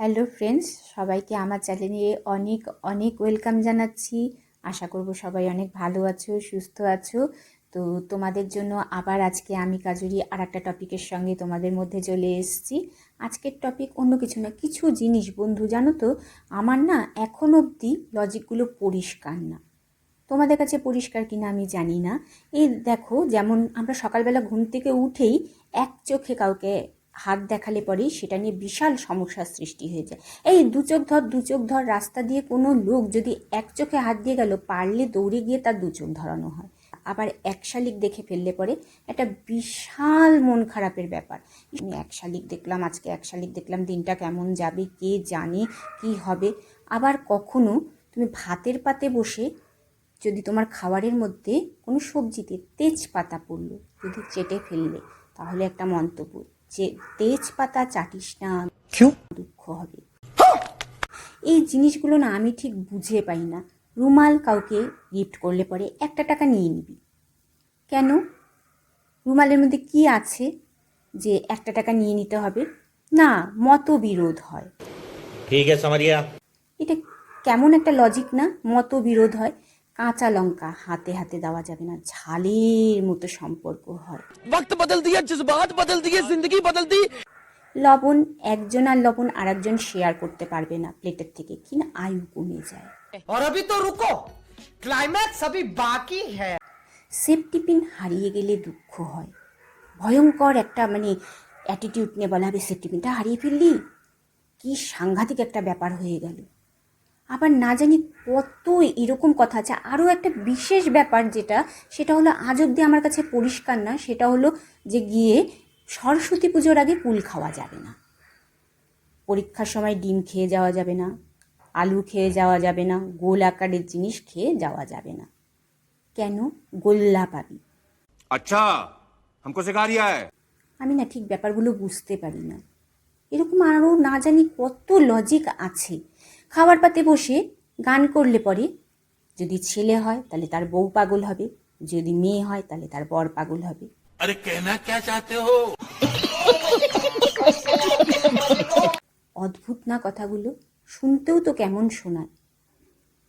Hello friends সবাইকে আমার চ্যানেলে অনেক অনেক ওয়েলকাম জানাচ্ছি। আশা করব সবাই অনেক ভালো আছো, সুস্থ আছো। তো তোমাদের জন্য আবার আজকে আমি কাজুরি আর একটা টপিকের সঙ্গে তোমাদের মধ্যে চলে এসেছি। আজকের টপিক অন্য কিছু না, কিছু জিনিস বন্ধু, জানো তো? আমার না এখন অবধি লজিকগুলো পরিষ্কার না। তোমাদের কাছে পরিষ্কার কিনা আমি জানি না। এই দেখো, যেমন আমরা সকালবেলা ঘুম থেকে উঠেই এক চোখে কাউকে হাত দেখালে পরেই সেটা নিয়ে বিশাল সমস্যার সৃষ্টি হয়ে যায়। এই দু চোখ ধর দু চোখ ধর, রাস্তা দিয়ে কোনো লোক যদি এক চোখে হাত দিয়ে গেল, পারলে দৌড়ে গিয়ে তার দু চোখ ধরানো হয়। আবার এক শালিক দেখে ফেললে পরে একটা বিশাল মন খারাপের ব্যাপার। আমি এক শালিক দেখলাম, আজকে এক শালিক দেখলাম, দিনটা কেমন যাবে, কে জানে, কি হবে। আবার কখনো তুমি ভাতের পাতে বসে যদি তোমার খাবারের মধ্যে কোনো সবজিতে তেজপাতা পড়ল, যদি চেটে ফেললে, তাহলে একটা মন্তব্য। যে তেজপাতা চাটিস না দুঃখ হবে। এই জিনিসগুলো না আমি ঠিক বুঝে পাই না। রুমাল কাউকে গিফট করলে পরে একটা টাকা নিয়ে নিবি। কেন? রুমালের মধ্যে কি আছে যে একটা টাকা নিয়ে নিতে হবে? না মতবিরোধ হয়। ঠিক আছে এটা কেমন একটা লজিক না? মতবিরোধ হয়। কাঁচা লঙ্কা হাতে হাতে দেওয়া যাবে না ঝালের মতো সম্পর্ক হয়। লবণ একজন আর লবণ আরেকজন শেয়ার করতে পারবে না প্লেটের থেকে কিনা আয়ু কমে যায়। সেফ টিফিন হারিয়ে গেলে দুঃখ হয়। ভয়ঙ্কর একটা মানে অ্যাটিটিউড নিয়ে বলা হবে সেফ টিফিনটা হারিয়ে ফেললি। কি সাংঘাতিক একটা ব্যাপার হয়ে গেল। আবার না জানি কত এরকম কথা আছে আরও একটা বিশেষ ব্যাপার যেটা সেটা হলো আজ অব্দি আমার কাছে পরিষ্কার না সেটা হলো যে গিয়ে সরস্বতী পুজোর আগে কুল খাওয়া যাবে না পরীক্ষার সময় ডিম খেয়ে যাওয়া যাবে না আলু খেয়ে যাওয়া যাবে না গোল আকারের জিনিস খেয়ে যাওয়া যাবে না কেন গোল্লা পাবি अच्छा हमको सिखा रिया है আমি না ঠিক ব্যাপারগুলো বুঝতে পারি না এরকম আরও না জানি কত লজিক আছে খাবার পাতে বসে গান করলে পরে যদি ছেলে হয় তাহলে তার বউ পাগল হবে। যদি মেয়ে হয় তাহলে তার বর পাগল হবে। অদ্ভুত না কথাগুলো? শুনতেও তো কেমন শোনায়।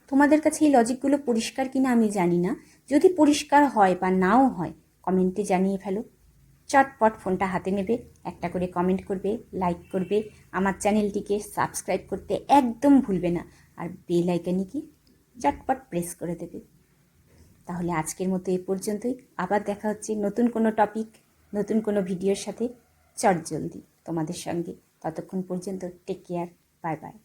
তোমাদের কাছে এই লজিকগুলো পরিষ্কার কিনা আমি জানি না। যদি পরিষ্কার হয় বা নাও হয় কমেন্টে জানিয়ে ফেলো। চটপট ফোনটা হাতে নেবে, একটা করে কমেন্ট করবে লাইক করবে, আমার চ্যানেলটিকে সাবস্ক্রাইব করতে একদম ভুলবে না আর বেল আইকনে কি চটপট প্রেস করে দেবে। তাহলে আজকের মতো এ পর্যন্তই, আবার দেখা হচ্ছে নতুন কোনো টপিক নতুন কোনো ভিডিওর সাথে। চট জলদি তোমাদের সঙ্গে, ততক্ষণ পর্যন্ত টেক কেয়ার বাই বাই